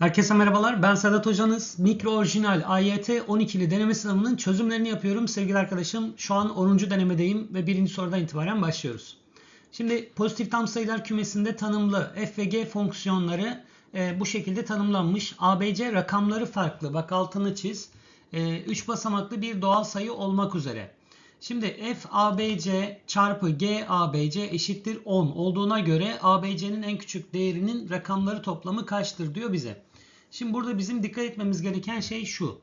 Herkese merhabalar. Ben Sedat Hocanız. Mikro Orijinal AYT 12'li deneme sınavının çözümlerini yapıyorum. Sevgili arkadaşım şu an 10. denemedeyim ve birinci sorudan itibaren başlıyoruz. Şimdi pozitif tam sayılar kümesinde tanımlı f ve g fonksiyonları e, bu şekilde tanımlanmış. ABC rakamları farklı. Bak altını çiz. 3 basamaklı bir doğal sayı olmak üzere. Şimdi f ABC çarpı g ABC eşittir 10 olduğuna göre ABC'nin en küçük değerinin rakamları toplamı kaçtır diyor bize. Şimdi burada bizim dikkat etmemiz gereken şey şu.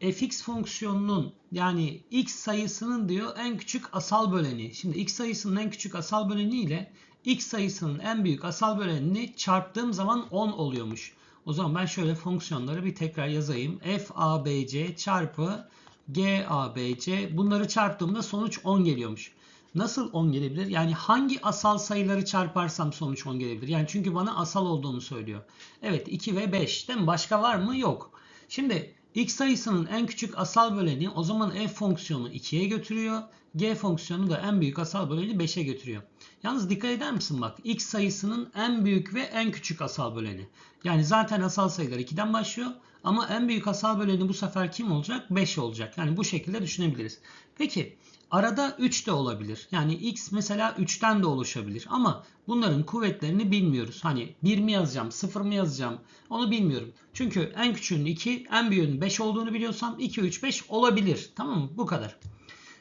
fx fonksiyonunun yani x sayısının diyor en küçük asal böleni. Şimdi x sayısının en küçük asal böleni ile x sayısının en büyük asal bölenini çarptığım zaman 10 oluyormuş. O zaman ben şöyle fonksiyonları bir tekrar yazayım. f abc çarpı g abc bunları çarptığımda sonuç 10 geliyormuş. Nasıl 10 gelebilir? Yani hangi asal sayıları çarparsam sonuç 10 gelebilir. Yani çünkü bana asal olduğunu söylüyor. Evet 2 ve 5 değil mi? Başka var mı? Yok. Şimdi x sayısının en küçük asal böleni o zaman f fonksiyonu 2'ye götürüyor. G fonksiyonu da en büyük asal böleni 5'e götürüyor. Yalnız dikkat eder misin bak x sayısının en büyük ve en küçük asal böleni. Yani zaten asal sayılar 2'den başlıyor. Ama en büyük asal böleni bu sefer kim olacak? 5 olacak. Yani bu şekilde düşünebiliriz. Peki Arada 3 de olabilir. Yani x mesela 3'ten de oluşabilir. Ama bunların kuvvetlerini bilmiyoruz. Hani 1 mi yazacağım, 0 mı yazacağım onu bilmiyorum. Çünkü en küçüğünün 2, en büyüğünün 5 olduğunu biliyorsam 2, 3, 5 olabilir. Tamam mı? Bu kadar.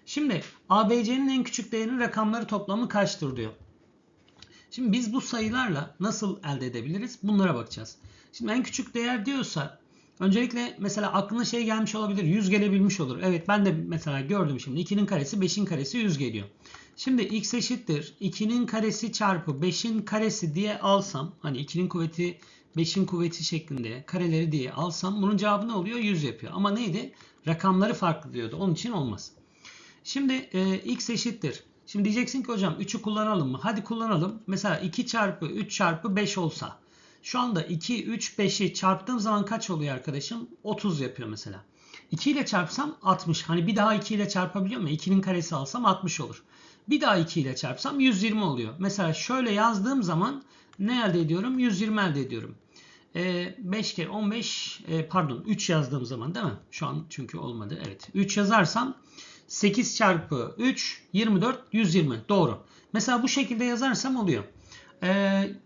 Şimdi ABC'nin en küçük değerinin rakamları toplamı kaçtır diyor. Şimdi biz bu sayılarla nasıl elde edebiliriz? Bunlara bakacağız. Şimdi en küçük değer diyorsa Öncelikle mesela aklına şey gelmiş olabilir. 100 gelebilmiş olur. Evet ben de mesela gördüm şimdi. 2'nin karesi 5'in karesi 100 geliyor. Şimdi x eşittir. 2'nin karesi çarpı 5'in karesi diye alsam. Hani 2'nin kuvveti 5'in kuvveti şeklinde kareleri diye alsam. Bunun cevabı ne oluyor? 100 yapıyor. Ama neydi? Rakamları farklı diyordu. Onun için olmaz. Şimdi e, x eşittir. Şimdi diyeceksin ki hocam 3'ü kullanalım mı? Hadi kullanalım. Mesela 2 çarpı 3 çarpı 5 olsa. Şu anda 2, 3, 5'i çarptığım zaman kaç oluyor arkadaşım? 30 yapıyor mesela. 2 ile çarpsam 60. Hani bir daha 2 ile çarpabiliyor mu? 2'nin karesi alsam 60 olur. Bir daha 2 ile çarpsam 120 oluyor. Mesela şöyle yazdığım zaman ne elde ediyorum? 120 elde ediyorum. E, 5 kere 15 e, pardon 3 yazdığım zaman değil mi? Şu an çünkü olmadı. Evet. 3 yazarsam 8 çarpı 3 24 120. Doğru. Mesela bu şekilde yazarsam oluyor. E,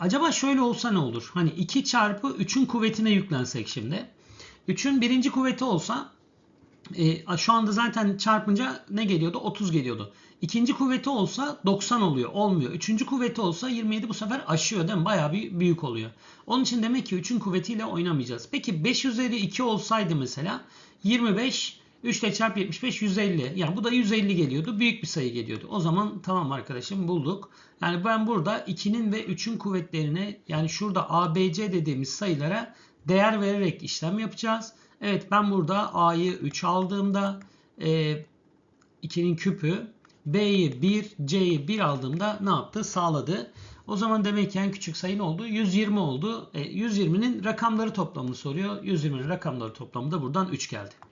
Acaba şöyle olsa ne olur? Hani 2 çarpı 3'ün kuvvetine yüklensek şimdi. 3'ün birinci kuvveti olsa e, şu anda zaten çarpınca ne geliyordu? 30 geliyordu. İkinci kuvveti olsa 90 oluyor. Olmuyor. Üçüncü kuvveti olsa 27 bu sefer aşıyor değil mi? Bayağı bir büyük oluyor. Onun için demek ki 3'ün kuvvetiyle oynamayacağız. Peki 5 üzeri 2 olsaydı mesela 25 3 ile çarp 75 150. Yani bu da 150 geliyordu. Büyük bir sayı geliyordu. O zaman tamam arkadaşım bulduk. Yani ben burada 2'nin ve 3'ün kuvvetlerine yani şurada ABC dediğimiz sayılara değer vererek işlem yapacağız. Evet ben burada A'yı 3 aldığımda e, 2'nin küpü B'yi 1, C'yi 1 aldığımda ne yaptı? Sağladı. O zaman demek ki en küçük sayı ne oldu? 120 oldu. E, 120'nin rakamları toplamını soruyor. 120'nin rakamları toplamı da buradan 3 geldi.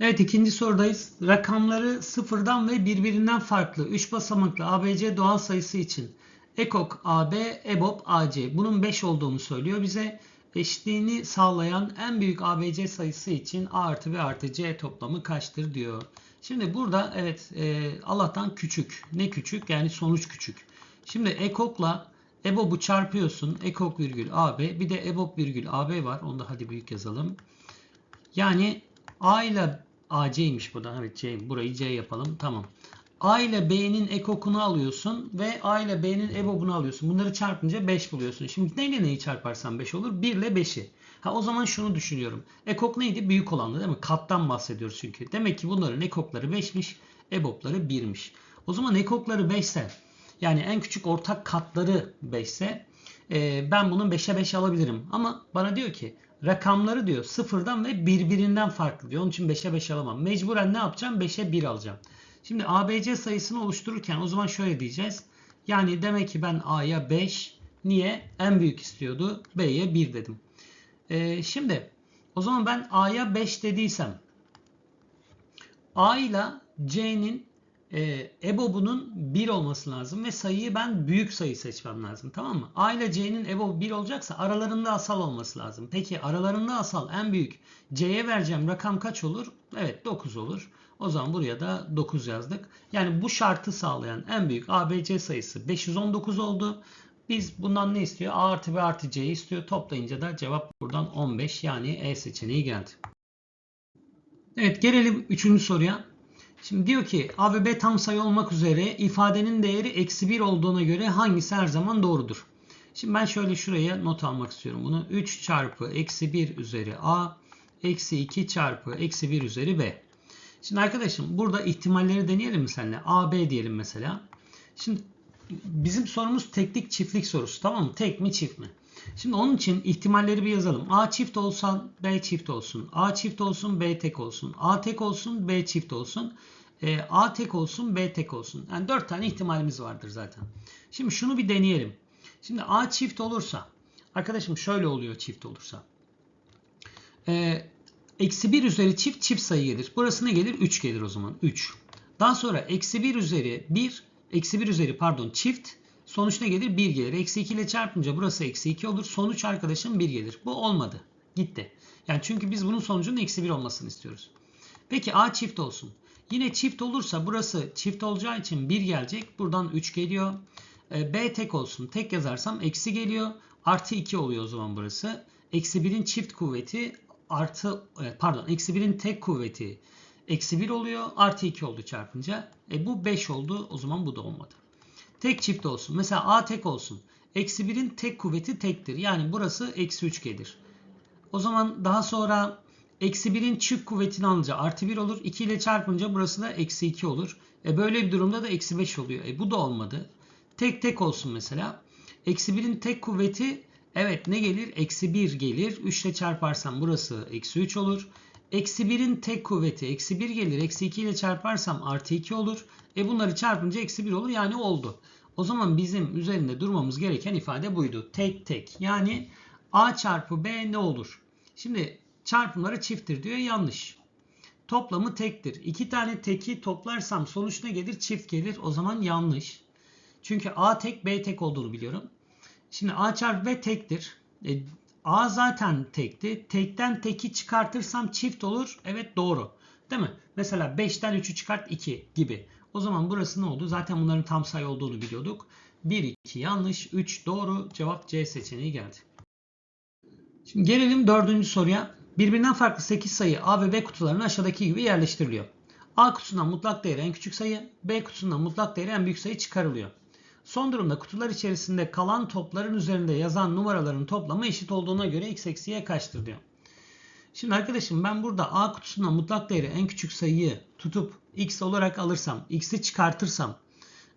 Evet ikinci sorudayız. Rakamları sıfırdan ve birbirinden farklı 3 basamaklı ABC doğal sayısı için EKOK AB, EBOB AC bunun 5 olduğunu söylüyor bize. Eşitliğini sağlayan en büyük ABC sayısı için A artı B artı C toplamı kaçtır diyor. Şimdi burada evet e, Allah'tan küçük. Ne küçük? Yani sonuç küçük. Şimdi EKOK'la EBOB'u çarpıyorsun. EKOK virgül AB. Bir de EBOB virgül AB var. Onu da hadi büyük yazalım. Yani A ile AC'ymiş bu da. Evet C. Burayı C yapalım. Tamam. A ile B'nin ekokunu alıyorsun ve A ile B'nin ebobunu alıyorsun. Bunları çarpınca 5 buluyorsun. Şimdi neyle neyi çarparsan 5 olur? 1 ile 5'i. Ha o zaman şunu düşünüyorum. Ekok neydi? Büyük olandı değil mi? Kattan bahsediyoruz çünkü. Demek ki bunların ekokları 5'miş, ebopları 1'miş. O zaman ekokları 5 ise yani en küçük ortak katları 5 ise e, ben bunun 5'e 5 alabilirim. Ama bana diyor ki rakamları diyor sıfırdan ve birbirinden farklı diyor. Onun için 5'e 5 alamam. Mecburen ne yapacağım? 5'e 1 alacağım. Şimdi ABC sayısını oluştururken o zaman şöyle diyeceğiz. Yani demek ki ben A'ya 5, niye? En büyük istiyordu. B'ye 1 dedim. Ee, şimdi o zaman ben A'ya 5 dediysem A ile C'nin e, EBOB'unun 1 olması lazım ve sayıyı ben büyük sayı seçmem lazım. Tamam mı? A ile C'nin EBOB 1 olacaksa aralarında asal olması lazım. Peki aralarında asal en büyük C'ye vereceğim rakam kaç olur? Evet 9 olur. O zaman buraya da 9 yazdık. Yani bu şartı sağlayan en büyük ABC sayısı 519 oldu. Biz bundan ne istiyor? A artı B artı C istiyor. Toplayınca da cevap buradan 15 yani E seçeneği geldi. Evet gelelim 3. soruya. Şimdi diyor ki A ve B tam sayı olmak üzere ifadenin değeri eksi 1 olduğuna göre hangisi her zaman doğrudur? Şimdi ben şöyle şuraya not almak istiyorum bunu. 3 çarpı eksi 1 üzeri A eksi 2 çarpı eksi 1 üzeri B. Şimdi arkadaşım burada ihtimalleri deneyelim mi seninle? A, B diyelim mesela. Şimdi bizim sorumuz teklik çiftlik sorusu tamam mı? Tek mi çift mi? Şimdi onun için ihtimalleri bir yazalım. A çift olsan B çift olsun. A çift olsun B tek olsun. A tek olsun B çift olsun. E, A tek olsun B tek olsun. Yani 4 tane ihtimalimiz vardır zaten. Şimdi şunu bir deneyelim. Şimdi A çift olursa arkadaşım şöyle oluyor çift olursa. E, eksi 1 üzeri çift çift sayı gelir. Burası ne gelir? 3 gelir o zaman. 3. Daha sonra eksi 1 üzeri 1 eksi 1 üzeri pardon çift Sonuç ne gelir? 1 gelir. Eksi 2 ile çarpınca burası eksi 2 olur. Sonuç arkadaşım 1 gelir. Bu olmadı. Gitti. Yani çünkü biz bunun sonucunun eksi 1 olmasını istiyoruz. Peki A çift olsun. Yine çift olursa burası çift olacağı için 1 gelecek. Buradan 3 geliyor. E, B tek olsun. Tek yazarsam eksi geliyor. Artı 2 oluyor o zaman burası. Eksi 1'in çift kuvveti artı e, pardon eksi 1'in tek kuvveti eksi 1 oluyor. Artı 2 oldu çarpınca. E, bu 5 oldu. O zaman bu da olmadı. Tek çift olsun. Mesela A tek olsun. Eksi 1'in tek kuvveti tektir. Yani burası eksi 3 gelir. O zaman daha sonra eksi 1'in çift kuvvetini alınca artı 1 olur. 2 ile çarpınca burası da eksi 2 olur. E böyle bir durumda da eksi 5 oluyor. E bu da olmadı. Tek tek olsun mesela. Eksi 1'in tek kuvveti evet ne gelir? Eksi 1 gelir. 3 ile çarparsam burası eksi 3 olur. Eksi 1'in tek kuvveti eksi 1 gelir. Eksi 2 ile çarparsam artı 2 olur. E bunları çarpınca eksi 1 olur. Yani oldu. O zaman bizim üzerinde durmamız gereken ifade buydu. Tek tek. Yani A çarpı B ne olur? Şimdi çarpımları çifttir diyor. Yanlış. Toplamı tektir. İki tane teki toplarsam sonuç ne gelir? Çift gelir. O zaman yanlış. Çünkü A tek B tek olduğunu biliyorum. Şimdi A çarpı B tektir. E, A zaten tekti. Tekten teki çıkartırsam çift olur. Evet doğru. Değil mi? Mesela 5'ten 3'ü çıkart 2 gibi. O zaman burası ne oldu? Zaten bunların tam sayı olduğunu biliyorduk. 1, 2 yanlış, 3 doğru. Cevap C seçeneği geldi. Şimdi gelelim dördüncü soruya. Birbirinden farklı 8 sayı A ve B kutularına aşağıdaki gibi yerleştiriliyor. A kutusundan mutlak değeri en küçük sayı, B kutusundan mutlak değeri en büyük sayı çıkarılıyor. Son durumda kutular içerisinde kalan topların üzerinde yazan numaraların toplamı eşit olduğuna göre x eksi y kaçtır diyor. Şimdi arkadaşım ben burada A kutusundan mutlak değeri en küçük sayıyı tutup x olarak alırsam, x'i çıkartırsam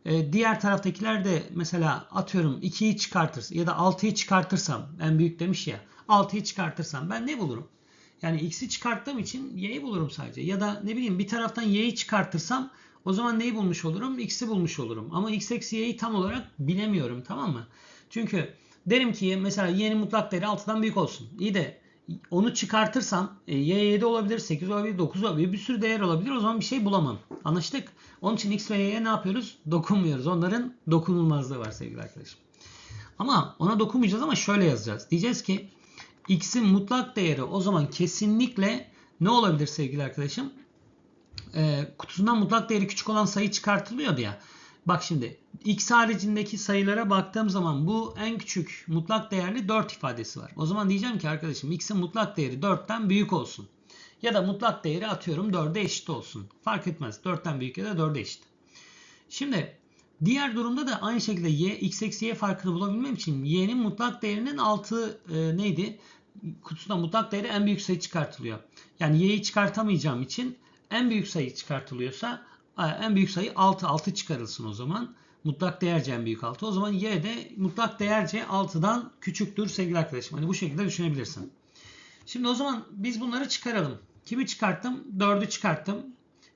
e, diğer taraftakiler de mesela atıyorum 2'yi çıkartır ya da 6'yı çıkartırsam en büyük demiş ya 6'yı çıkartırsam ben ne bulurum? Yani x'i çıkarttığım için y'yi bulurum sadece. Ya da ne bileyim bir taraftan y'yi çıkartırsam o zaman neyi bulmuş olurum? X'i bulmuş olurum. Ama x eksi y'yi tam olarak bilemiyorum tamam mı? Çünkü derim ki mesela y'nin mutlak değeri 6'dan büyük olsun. İyi de onu çıkartırsam e, y 7 olabilir, 8 olabilir, 9 olabilir. Bir sürü değer olabilir. O zaman bir şey bulamam. Anlaştık. Onun için x ve y'ye ne yapıyoruz? Dokunmuyoruz. Onların dokunulmazlığı var sevgili arkadaşım. Ama ona dokunmayacağız ama şöyle yazacağız. Diyeceğiz ki x'in mutlak değeri o zaman kesinlikle ne olabilir sevgili arkadaşım? E, kutusundan mutlak değeri küçük olan sayı çıkartılıyordu ya. Bak şimdi x haricindeki sayılara baktığım zaman bu en küçük mutlak değerli 4 ifadesi var. O zaman diyeceğim ki arkadaşım x'in mutlak değeri 4'ten büyük olsun. Ya da mutlak değeri atıyorum 4'e eşit olsun. Fark etmez. 4'ten büyük ya da 4'e eşit. Şimdi diğer durumda da aynı şekilde y x eksi y farkını bulabilmem için y'nin mutlak değerinin altı e, neydi? Kutusunda mutlak değeri en büyük sayı çıkartılıyor. Yani y'yi çıkartamayacağım için en büyük sayı çıkartılıyorsa en büyük sayı 6. 6 çıkarılsın o zaman. Mutlak değerce en büyük 6. O zaman y de mutlak değerce 6'dan küçüktür sevgili arkadaşım. Hani bu şekilde düşünebilirsin. Şimdi o zaman biz bunları çıkaralım. Kimi çıkarttım? 4'ü çıkarttım.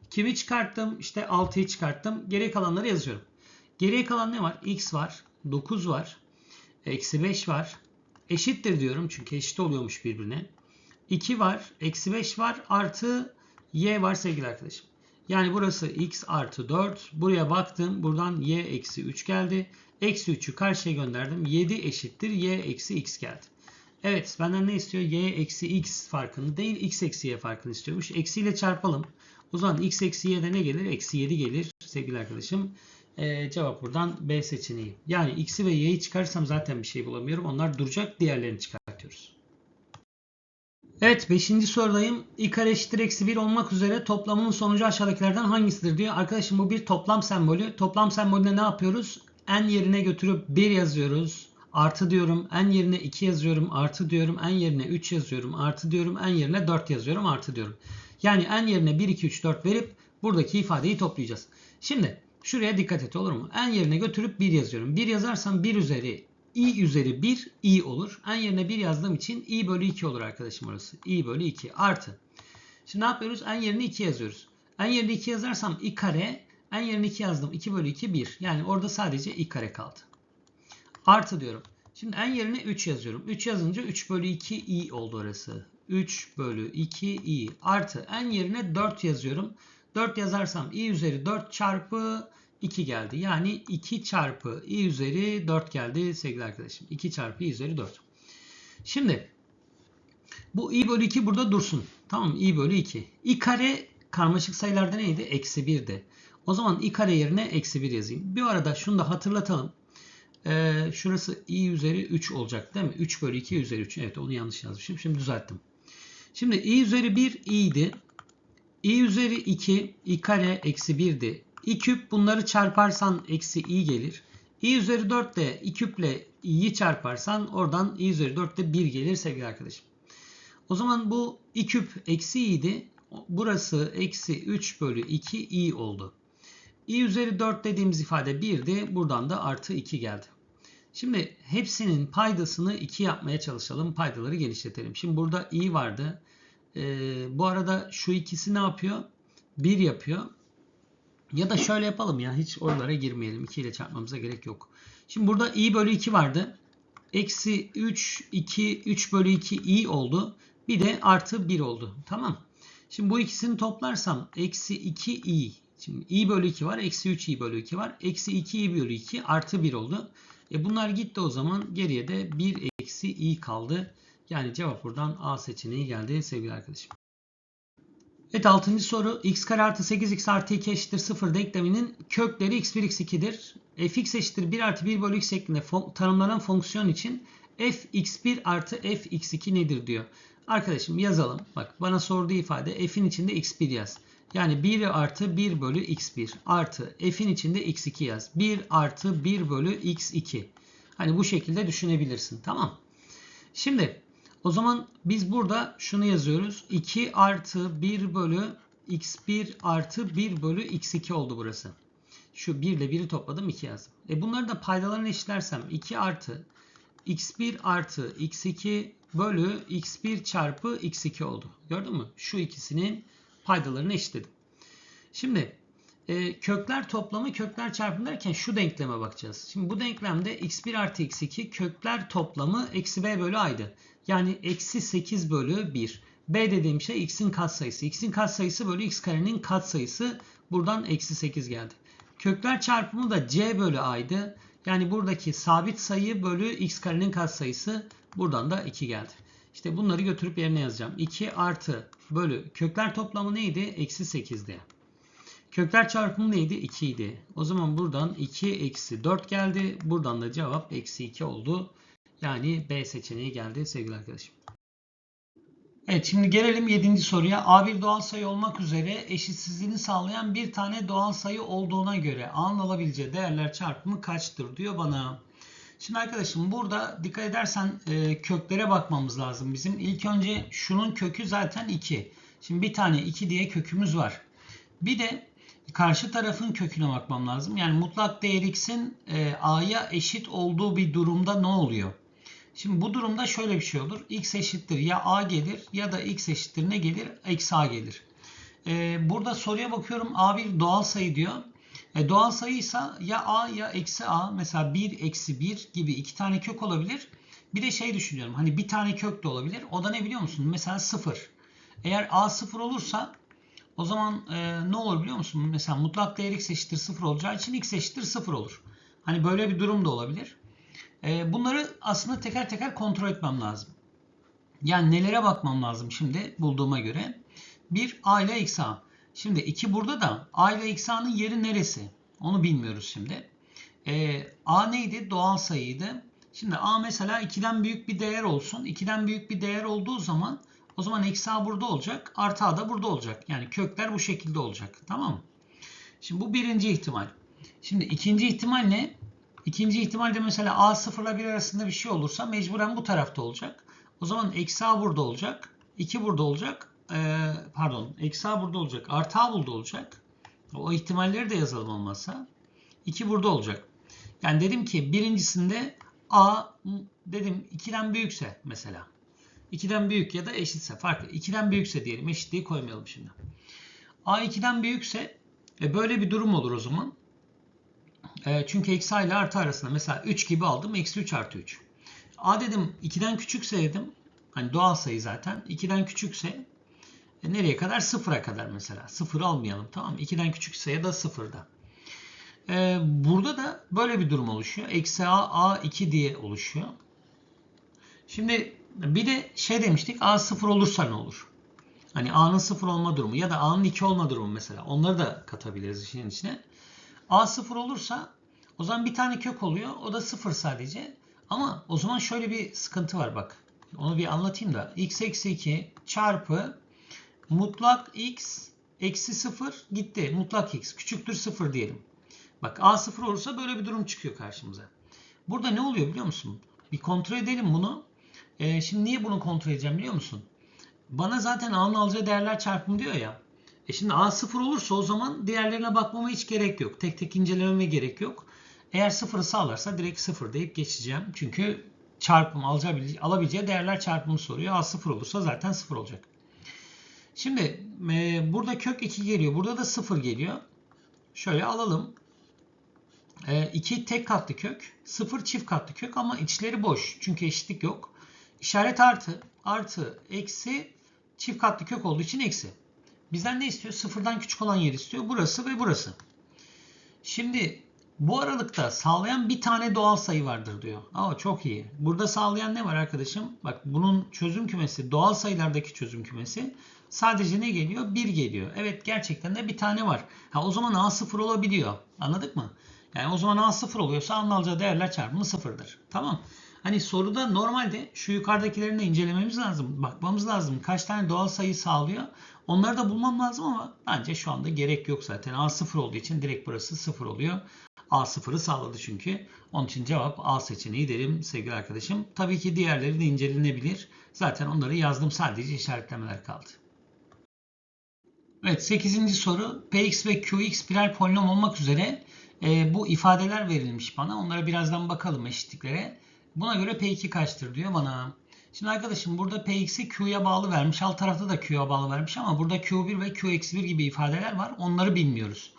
Kimi çıkarttım? İşte 6'yı çıkarttım. Geriye kalanları yazıyorum. Geriye kalan ne var? x var. 9 var. Eksi 5 var. Eşittir diyorum çünkü eşit oluyormuş birbirine. 2 var. Eksi 5 var. Artı y var sevgili arkadaşım. Yani burası x artı 4. Buraya baktım. Buradan y eksi 3 geldi. Eksi 3'ü karşıya gönderdim. 7 eşittir y eksi x geldi. Evet benden ne istiyor? y eksi x farkını değil x eksi y farkını istiyormuş. Eksiyle çarpalım. O zaman x eksi y'de ne gelir? Eksi 7 gelir sevgili arkadaşım. Ee, cevap buradan B seçeneği. Yani x'i ve y'yi çıkarırsam zaten bir şey bulamıyorum. Onlar duracak. Diğerlerini çıkartıyoruz. Evet 5. sorudayım. i kare eşittir eksi 1 olmak üzere toplamının sonucu aşağıdakilerden hangisidir diyor. Arkadaşım bu bir toplam sembolü. Toplam sembolüne ne yapıyoruz? n yerine götürüp 1 yazıyoruz. Artı diyorum. n yerine 2 yazıyorum. Artı diyorum. n yerine 3 yazıyorum. Artı diyorum. n yerine 4 yazıyorum. Artı diyorum. Yani n yerine 1, 2, 3, 4 verip buradaki ifadeyi toplayacağız. Şimdi şuraya dikkat et olur mu? n yerine götürüp 1 yazıyorum. 1 yazarsam 1 üzeri i üzeri 1 i olur. n yerine 1 yazdığım için i bölü 2 olur arkadaşım orası. i bölü 2 artı. Şimdi ne yapıyoruz? n yerine 2 yazıyoruz. n yerine 2 yazarsam i kare n yerine 2 yazdım. 2 bölü 2 1. Yani orada sadece i kare kaldı. Artı diyorum. Şimdi n yerine 3 yazıyorum. 3 yazınca 3 bölü 2 i oldu orası. 3 bölü 2 i artı n yerine 4 yazıyorum. 4 yazarsam i üzeri 4 çarpı 2 geldi. Yani 2 çarpı i üzeri 4 geldi sevgili arkadaşım. 2 çarpı i üzeri 4. Şimdi bu i bölü 2 burada dursun. Tamam i bölü 2. i kare karmaşık sayılarda neydi? Eksi 1'di. O zaman i kare yerine eksi 1 yazayım. Bir arada şunu da hatırlatalım. Ee, şurası i üzeri 3 olacak değil mi? 3 bölü 2 üzeri 3. Evet onu yanlış yazmışım. Şimdi düzelttim. Şimdi i üzeri 1 i'ydi. i üzeri 2 i kare eksi 1'di. İ küp bunları çarparsan eksi i gelir. i üzeri 4 de i küple i'yi çarparsan oradan i üzeri 4 de 1 gelir sevgili arkadaşım. O zaman bu i küp eksi i'di. Burası eksi 3 bölü 2 i oldu. i üzeri 4 dediğimiz ifade 1'di. Buradan da artı 2 geldi. Şimdi hepsinin paydasını 2 yapmaya çalışalım. Paydaları genişletelim. Şimdi burada i vardı. Ee, bu arada şu ikisi ne yapıyor? 1 yapıyor. Ya da şöyle yapalım ya. Hiç oralara girmeyelim. 2 ile çarpmamıza gerek yok. Şimdi burada i bölü 2 vardı. Eksi 3, 2, 3 bölü 2 i oldu. Bir de artı 1 oldu. Tamam. Şimdi bu ikisini toplarsam eksi 2 i. Şimdi i bölü 2 var. Eksi 3 i bölü 2 var. Eksi 2 i bölü 2 artı 1 oldu. E bunlar gitti o zaman. Geriye de 1 eksi i kaldı. Yani cevap buradan A seçeneği geldi sevgili arkadaşım. Evet 6. soru x kare artı 8x artı 2 eşittir 0 denkleminin kökleri x1 x2'dir. fx eşittir 1 artı 1 bölü x şeklinde tanımlanan fonksiyon için f x1 artı f x2 nedir diyor. Arkadaşım yazalım. Bak bana sorduğu ifade f'in içinde x1 yaz. Yani 1 artı 1 bölü x1 artı f'in içinde x2 yaz. 1 artı 1 bölü x2. Hani bu şekilde düşünebilirsin. Tamam. Şimdi o zaman biz burada şunu yazıyoruz. 2 artı 1 bölü x1 artı 1 bölü x2 oldu burası. Şu 1 ile 1'i topladım 2 yazdım. E bunları da paydalarını eşitlersem 2 artı x1 artı x2 bölü x1 çarpı x2 oldu. Gördün mü? Şu ikisinin paydalarını eşitledim. Şimdi e, kökler toplamı kökler çarpımı derken şu denkleme bakacağız. Şimdi bu denklemde x1 artı x2 kökler toplamı eksi b bölü a'ydı. Yani eksi 8 bölü 1. b dediğim şey x'in katsayısı. x'in katsayısı bölü x karenin katsayısı. Buradan eksi 8 geldi. Kökler çarpımı da c bölü a'ydı. Yani buradaki sabit sayı bölü x karenin katsayısı. Buradan da 2 geldi. İşte bunları götürüp yerine yazacağım. 2 artı bölü kökler toplamı neydi? Eksi 8'di. Kökler çarpımı neydi? 2 idi. O zaman buradan 2 eksi 4 geldi. Buradan da cevap eksi 2 oldu. Yani B seçeneği geldi sevgili arkadaşım. Evet şimdi gelelim 7. soruya. A bir doğal sayı olmak üzere eşitsizliğini sağlayan bir tane doğal sayı olduğuna göre A'nın alabileceği değerler çarpımı kaçtır diyor bana. Şimdi arkadaşım burada dikkat edersen e, köklere bakmamız lazım bizim. İlk önce şunun kökü zaten 2. Şimdi bir tane 2 diye kökümüz var. Bir de karşı tarafın köküne bakmam lazım. Yani mutlak değer x'in e, a'ya eşit olduğu bir durumda ne oluyor? Şimdi bu durumda şöyle bir şey olur. x eşittir ya a gelir ya da x eşittir ne gelir? Eksi a gelir. E, burada soruya bakıyorum a bir doğal sayı diyor. E, doğal sayıysa ya a ya eksi a mesela 1 eksi 1 gibi iki tane kök olabilir. Bir de şey düşünüyorum hani bir tane kök de olabilir. O da ne biliyor musun? Mesela 0. Eğer a 0 olursa O zaman e, ne olur biliyor musun? Mesela mutlak değer x eşittir 0 olacağı için x eşittir 0 olur. Hani böyle bir durum da olabilir. E, bunları aslında teker teker kontrol etmem lazım. Yani nelere bakmam lazım şimdi bulduğuma göre. 1 a ile x a. Şimdi 2 burada da a ile x a'nın yeri neresi? Onu bilmiyoruz şimdi. E, a neydi? Doğal sayıydı. Şimdi a mesela 2'den büyük bir değer olsun. 2'den büyük bir değer olduğu zaman o zaman eksi a burada olacak. Artı a da burada olacak. Yani kökler bu şekilde olacak. Tamam mı? Şimdi bu birinci ihtimal. Şimdi ikinci ihtimal ne? İkinci ihtimalde mesela a 0 ile 1 arasında bir şey olursa mecburen bu tarafta olacak. O zaman eksi a burada olacak. 2 burada olacak. Ee, pardon. Eksi a burada olacak. Artı a burada olacak. O ihtimalleri de yazalım olmazsa. 2 burada olacak. Yani dedim ki birincisinde a dedim 2'den büyükse mesela. 2'den büyük ya da eşitse farklı. 2'den büyükse diyelim. Eşitliği koymayalım şimdi. A 2'den büyükse e, böyle bir durum olur o zaman. E, çünkü eksi a ile artı arasında mesela 3 gibi aldım. Eksi 3 artı 3. A dedim 2'den küçükse dedim. Hani doğal sayı zaten. 2'den küçükse e, nereye kadar? 0'a kadar mesela. 0 almayalım tamam mı? 2'den küçükse ya da 0'da. E, burada da böyle bir durum oluşuyor. Eksi a a2 diye oluşuyor. Şimdi bir de şey demiştik a 0 olursa ne olur? Hani a'nın 0 olma durumu ya da a'nın 2 olma durumu mesela. Onları da katabiliriz işin içine. a 0 olursa o zaman bir tane kök oluyor. O da 0 sadece. Ama o zaman şöyle bir sıkıntı var bak. Onu bir anlatayım da. x eksi 2 çarpı mutlak x eksi 0 gitti. Mutlak x küçüktür 0 diyelim. Bak a 0 olursa böyle bir durum çıkıyor karşımıza. Burada ne oluyor biliyor musun? Bir kontrol edelim bunu. Ee, şimdi niye bunu kontrol edeceğim biliyor musun? Bana zaten a'nın alacağı değerler çarpımı diyor ya. E şimdi a 0 olursa o zaman diğerlerine bakmama hiç gerek yok. Tek tek incelememe gerek yok. Eğer 0'ı sağlarsa direkt 0 deyip geçeceğim. Çünkü çarpım alabileceği, alabileceği değerler çarpımı soruyor. A 0 olursa zaten 0 olacak. Şimdi e, burada kök 2 geliyor. Burada da 0 geliyor. Şöyle alalım. 2 e, tek katlı kök. 0 çift katlı kök ama içleri boş. Çünkü eşitlik yok. İşaret artı. Artı. Eksi. Çift katlı kök olduğu için eksi. Bizden ne istiyor? Sıfırdan küçük olan yer istiyor. Burası ve burası. Şimdi bu aralıkta sağlayan bir tane doğal sayı vardır diyor. Aa çok iyi. Burada sağlayan ne var arkadaşım? Bak bunun çözüm kümesi doğal sayılardaki çözüm kümesi. Sadece ne geliyor? 1 geliyor. Evet gerçekten de bir tane var. Ha o zaman A 0 olabiliyor. Anladık mı? Yani o zaman A 0 oluyorsa A'nın alacağı değerler çarpımı 0'dır. Tamam. Hani soruda normalde şu yukarıdakilerini de incelememiz lazım. Bakmamız lazım. Kaç tane doğal sayı sağlıyor? Onları da bulmam lazım ama bence şu anda gerek yok zaten. A 0 olduğu için direkt burası 0 oluyor. A0'ı sağladı çünkü. Onun için cevap A seçeneği derim sevgili arkadaşım. Tabii ki diğerleri de incelenebilir. Zaten onları yazdım sadece işaretlemeler kaldı. Evet 8. soru Px ve Qx birer polinom olmak üzere e, bu ifadeler verilmiş bana. Onlara birazdan bakalım eşitliklere. Buna göre P2 kaçtır diyor bana. Şimdi arkadaşım burada Px'i Q'ya bağlı vermiş. Alt tarafta da Q'ya bağlı vermiş ama burada Q1 ve Q-1 gibi ifadeler var. Onları bilmiyoruz.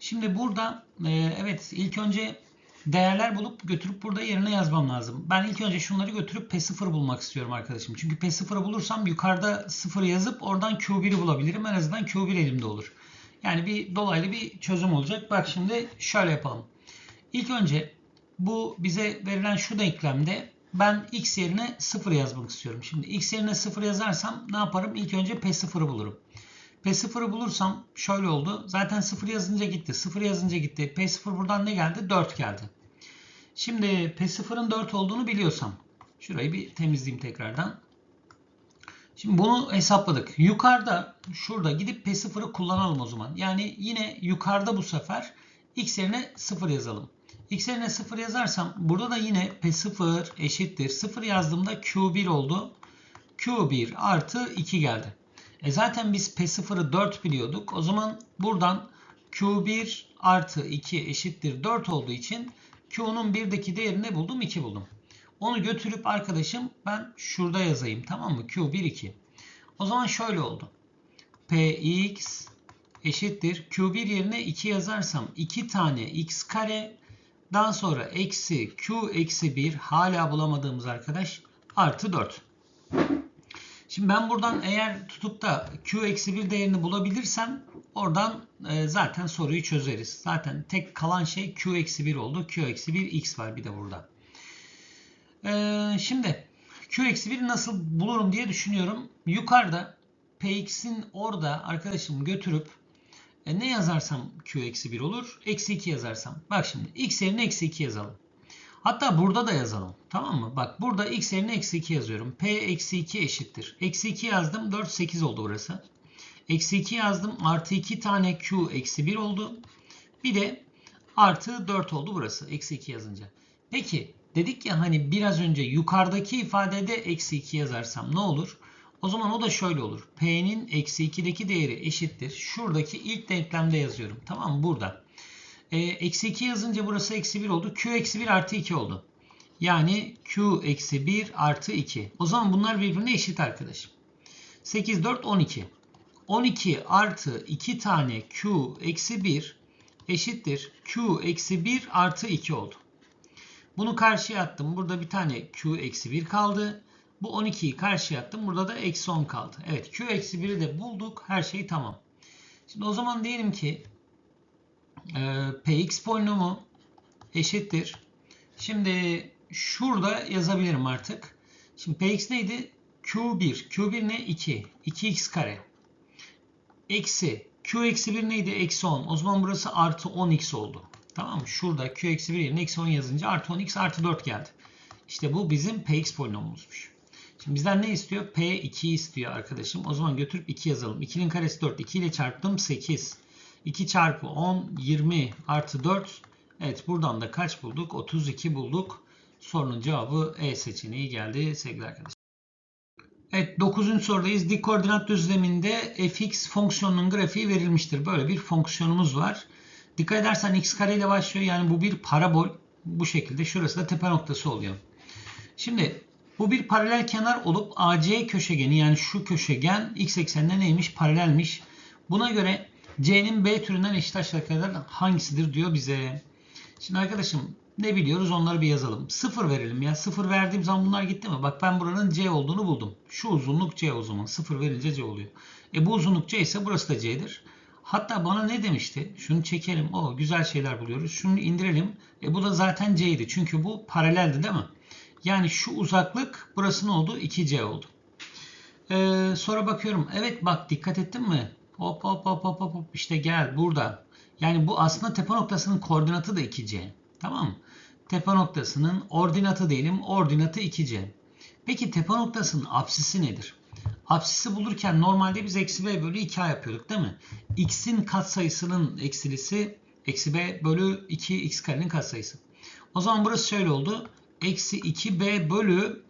Şimdi burada e, evet ilk önce değerler bulup götürüp burada yerine yazmam lazım. Ben ilk önce şunları götürüp P0 bulmak istiyorum arkadaşım. Çünkü P0'ı bulursam yukarıda 0 yazıp oradan Q1'i bulabilirim. En azından Q1 elimde olur. Yani bir dolaylı bir çözüm olacak. Bak şimdi şöyle yapalım. İlk önce bu bize verilen şu denklemde ben x yerine 0 yazmak istiyorum. Şimdi x yerine 0 yazarsam ne yaparım? İlk önce P0'ı bulurum. P0'ı bulursam şöyle oldu. Zaten 0 yazınca gitti. 0 yazınca gitti. P0 buradan ne geldi? 4 geldi. Şimdi P0'ın 4 olduğunu biliyorsam şurayı bir temizleyeyim tekrardan. Şimdi bunu hesapladık. Yukarıda şurada gidip P0'ı kullanalım o zaman. Yani yine yukarıda bu sefer x yerine 0 yazalım. X yerine 0 yazarsam burada da yine P0 eşittir. 0 yazdığımda Q1 oldu. Q1 artı 2 geldi. E zaten biz P0'ı 4 biliyorduk. O zaman buradan Q1 artı 2 eşittir 4 olduğu için Q'nun 1'deki değerini buldum? 2 buldum. Onu götürüp arkadaşım ben şurada yazayım tamam mı? Q1 2. O zaman şöyle oldu. Px eşittir. Q1 yerine 2 yazarsam 2 tane x kare daha sonra eksi q eksi 1 hala bulamadığımız arkadaş artı 4. Şimdi ben buradan eğer tutup da q eksi 1 değerini bulabilirsem oradan e, zaten soruyu çözeriz. Zaten tek kalan şey q eksi 1 oldu. q eksi 1 x var bir de burada. E, şimdi q eksi 1'i nasıl bulurum diye düşünüyorum. Yukarıda px'in orada arkadaşım götürüp e, ne yazarsam q eksi 1 olur? Eksi 2 yazarsam. Bak şimdi x yerine eksi 2 yazalım. Hatta burada da yazalım. Tamam mı? Bak burada x yerine eksi 2 yazıyorum. P eksi 2 eşittir. Eksi 2 yazdım. 4 8 oldu burası. Eksi 2 yazdım. Artı 2 tane q eksi 1 oldu. Bir de artı 4 oldu burası. Eksi 2 yazınca. Peki dedik ya hani biraz önce yukarıdaki ifadede eksi 2 yazarsam ne olur? O zaman o da şöyle olur. P'nin eksi 2'deki değeri eşittir. Şuradaki ilk denklemde yazıyorum. Tamam mı? Burada. E, eksi 2 yazınca burası eksi 1 oldu. Q eksi 1 artı 2 oldu. Yani Q eksi 1 artı 2. O zaman bunlar birbirine eşit arkadaşım. 8, 4, 12. 12 artı 2 tane Q eksi 1 eşittir. Q eksi 1 artı 2 oldu. Bunu karşıya attım. Burada bir tane Q eksi 1 kaldı. Bu 12'yi karşıya attım. Burada da eksi 10 kaldı. Evet Q eksi 1'i de bulduk. Her şey tamam. Şimdi o zaman diyelim ki e, Px polinomu eşittir. Şimdi şurada yazabilirim artık. Şimdi Px neydi? Q1. Q1 ne? 2. 2x kare. Eksi. Q eksi 1 neydi? Eksi 10. O zaman burası artı 10x oldu. Tamam mı? Şurada Q eksi 1 yerine eksi 10 yazınca artı 10x artı 4 geldi. İşte bu bizim Px polinomumuzmuş. Şimdi bizden ne istiyor? P2 istiyor arkadaşım. O zaman götürüp 2 yazalım. 2'nin karesi 4. 2 ile çarptım 8. 2 çarpı 10 20 artı 4. Evet buradan da kaç bulduk? 32 bulduk. Sorunun cevabı E seçeneği geldi sevgili arkadaşlar. Evet 9. sorudayız. Dik koordinat düzleminde fx fonksiyonunun grafiği verilmiştir. Böyle bir fonksiyonumuz var. Dikkat edersen x kare ile başlıyor. Yani bu bir parabol. Bu şekilde. Şurası da tepe noktası oluyor. Şimdi bu bir paralel kenar olup AC köşegeni yani şu köşegen x eksenine neymiş? Paralelmiş. Buna göre C'nin B türünden eşit aşağıdakilerden hangisidir diyor bize. Şimdi arkadaşım ne biliyoruz onları bir yazalım. Sıfır verelim ya. Sıfır verdiğim zaman bunlar gitti mi? Bak ben buranın C olduğunu buldum. Şu uzunluk C o zaman. Sıfır verince C oluyor. E bu uzunluk C ise burası da C'dir. Hatta bana ne demişti? Şunu çekelim. O güzel şeyler buluyoruz. Şunu indirelim. E bu da zaten C'ydi. Çünkü bu paraleldi değil mi? Yani şu uzaklık burası ne oldu? 2C oldu. Ee, sonra bakıyorum. Evet bak dikkat ettin mi? Hop hop hop hop hop işte gel burada. Yani bu aslında tepe noktasının koordinatı da 2C. Tamam mı? Tepe noktasının ordinatı diyelim. Ordinatı 2C. Peki tepe noktasının apsisi nedir? Apsisi bulurken normalde biz eksi b bölü 2a yapıyorduk değil mi? x'in katsayısının eksilisi eksi b bölü 2 x karenin katsayısı. O zaman burası şöyle oldu. Eksi 2b bölü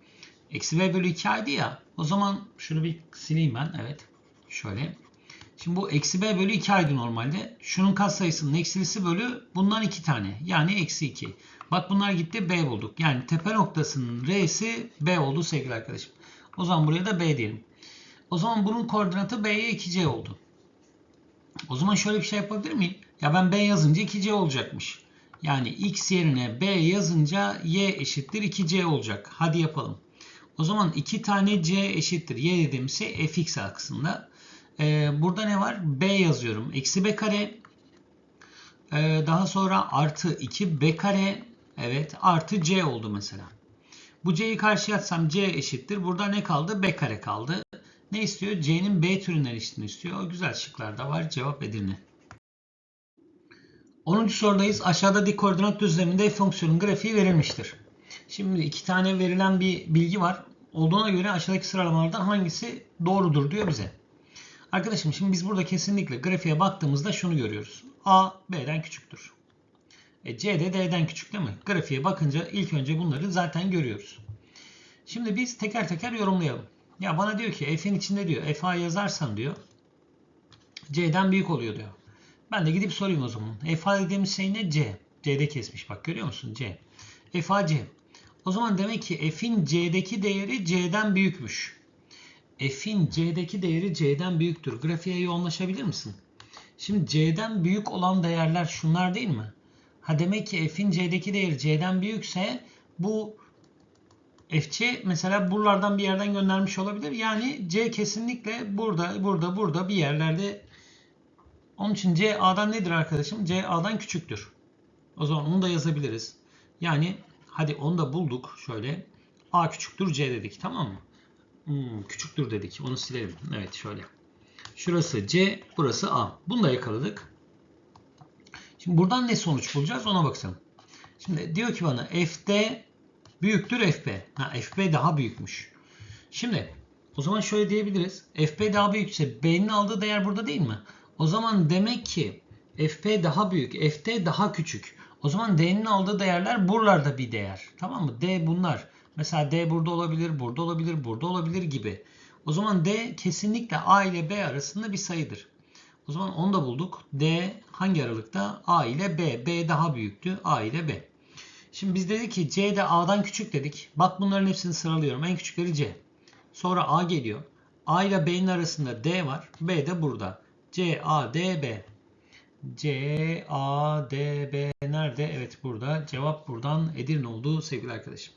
eksi b bölü 2a'ydı ya. O zaman şunu bir sileyim ben. Evet. Şöyle. Şimdi bu eksi b bölü 2 aydı normalde. Şunun katsayısının eksilisi bölü bundan 2 tane. Yani eksi 2. Bak bunlar gitti b bulduk. Yani tepe noktasının r'si b oldu sevgili arkadaşım. O zaman buraya da b diyelim. O zaman bunun koordinatı b'ye 2c oldu. O zaman şöyle bir şey yapabilir miyim? Ya ben b yazınca 2c olacakmış. Yani x yerine b yazınca y eşittir 2c olacak. Hadi yapalım. O zaman 2 tane c eşittir. y dediğimiz şey fx aksında. Ee, burada ne var? b yazıyorum. Eksi b kare. Ee, daha sonra artı 2 b kare. Evet artı c oldu mesela. Bu c'yi karşıya atsam c eşittir. Burada ne kaldı? b kare kaldı. Ne istiyor? c'nin b türünden eşitini istiyor. O güzel şıklarda var. Cevap Edirne. 10. sorudayız. Aşağıda dik koordinat düzleminde fonksiyonun grafiği verilmiştir. Şimdi iki tane verilen bir bilgi var. Olduğuna göre aşağıdaki sıralamalardan hangisi doğrudur diyor bize. Arkadaşım şimdi biz burada kesinlikle grafiğe baktığımızda şunu görüyoruz. A B'den küçüktür. E, C de D'den küçük değil mi? Grafiğe bakınca ilk önce bunları zaten görüyoruz. Şimdi biz teker teker yorumlayalım. Ya bana diyor ki F'in içinde diyor FA yazarsan diyor C'den büyük oluyor diyor. Ben de gidip sorayım o zaman. FA dediğimiz şey ne? C. C'de kesmiş bak görüyor musun? C. FA C. O zaman demek ki F'in C'deki değeri C'den büyükmüş. F'in C'deki değeri C'den büyüktür. Grafiğe yoğunlaşabilir misin? Şimdi C'den büyük olan değerler şunlar değil mi? Ha demek ki F'in C'deki değeri C'den büyükse bu FC mesela buralardan bir yerden göndermiş olabilir. Yani C kesinlikle burada, burada, burada bir yerlerde. Onun için C A'dan nedir arkadaşım? C A'dan küçüktür. O zaman onu da yazabiliriz. Yani hadi onu da bulduk. Şöyle A küçüktür C dedik. Tamam mı? Hmm, küçüktür dedik. Onu silelim. Evet şöyle. Şurası C, burası A. Bunu da yakaladık. Şimdi buradan ne sonuç bulacağız ona bakalım. Şimdi diyor ki bana FD büyüktür FB. Ha, FB daha büyükmüş. Şimdi o zaman şöyle diyebiliriz. FB daha büyükse B'nin aldığı değer burada değil mi? O zaman demek ki FP daha büyük, FT daha küçük. O zaman D'nin aldığı değerler buralarda bir değer. Tamam mı? D bunlar. Mesela D burada olabilir, burada olabilir, burada olabilir gibi. O zaman D kesinlikle A ile B arasında bir sayıdır. O zaman onu da bulduk. D hangi aralıkta? A ile B. B daha büyüktü. A ile B. Şimdi biz dedik ki C de A'dan küçük dedik. Bak bunların hepsini sıralıyorum. En küçükleri C. Sonra A geliyor. A ile B'nin arasında D var. B de burada. CADB. CADB nerede? Evet burada. Cevap buradan Edirne oldu sevgili arkadaşım.